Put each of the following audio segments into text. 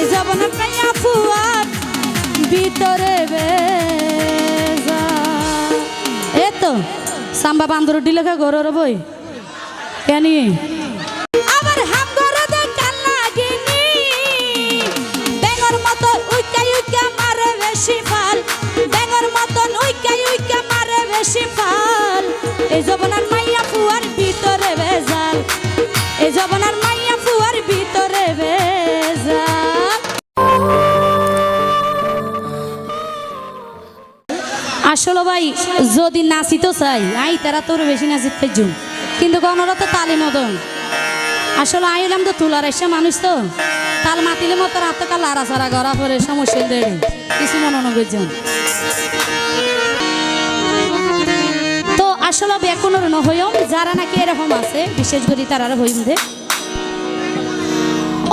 এই জবনের মাইয়া ফুয়ার ভিতরে বেজা এ তো সাম্বা বান্দর ডিলেখা বই কেনি আবার হাম মতো উইকা উইকা মারে বেশি ফাল বেঙর মতো উইকা এই আসলে ভাই, যদি নাচিতো চাই, আই তারা তোর বেশি নাচিত পাইছুন কিন্তু গণরা তো তালি নদন। আসলে আইলাম তো তুলার এসে মানুষ তো। তাল মাতিলে মতো রাত কাল লাড়া সারা গড়া পরে সমস্যা দেড়ে। কিছু মনে নগরজন তো আসলে বেকুনের নহয়ম, যারা নাকি এরকম আছে, বিশেষ করে তারা হইম দে।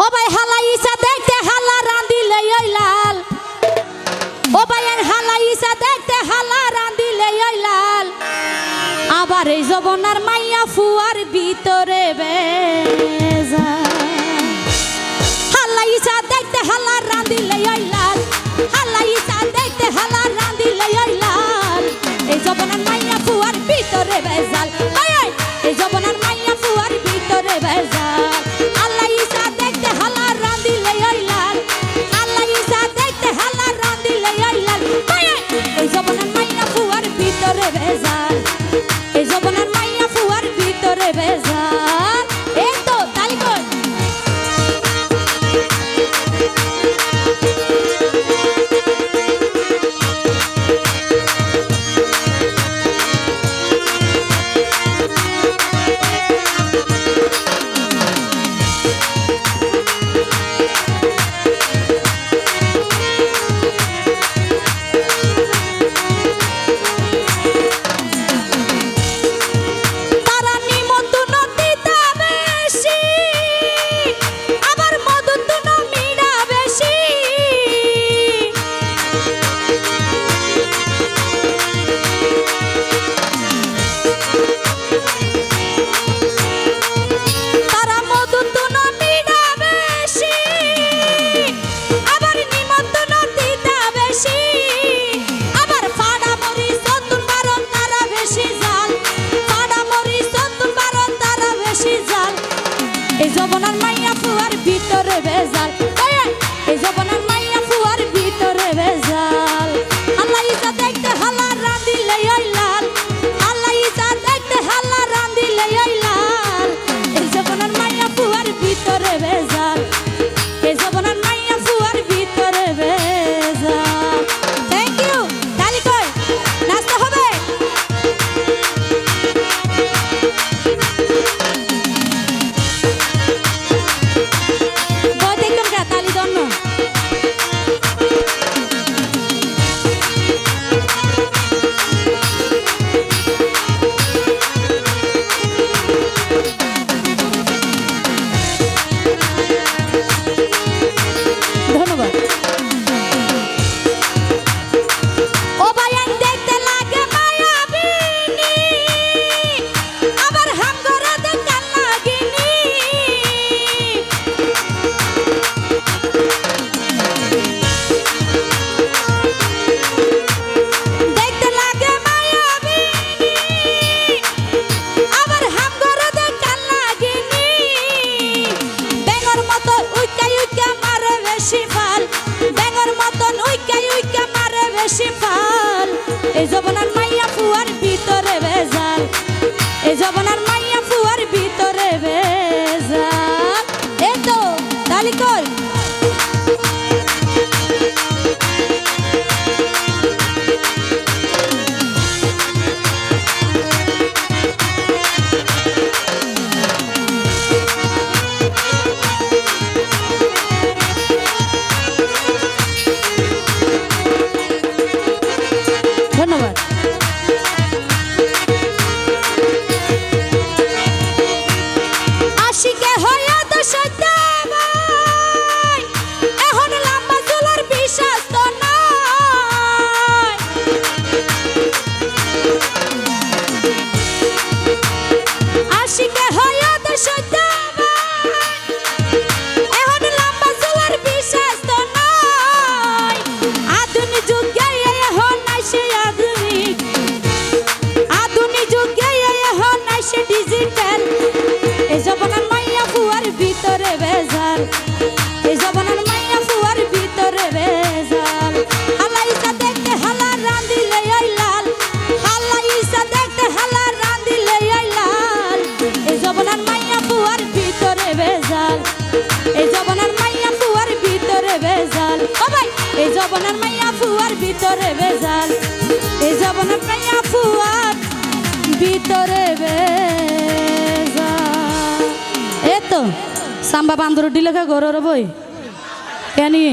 ও ভাই হালা ইসা দেখতে হালা রাঁধিলে লাল। ও ভাইয়ের হালা ইসা দেখতে হালা আবার এই জবনার মাইয়া ফুয়ার ভিতরে বেজা। হালাইসা দেখতে হালা ফুয়ার ভিতরে বেজাল এই জবনার ভিতরে বেজাল এ যাব না পাইয়া ফুয়ার ভিতরে বেজাল এ তো, সাম্বা বান্দর ডিলেখা গরর বই? কেনি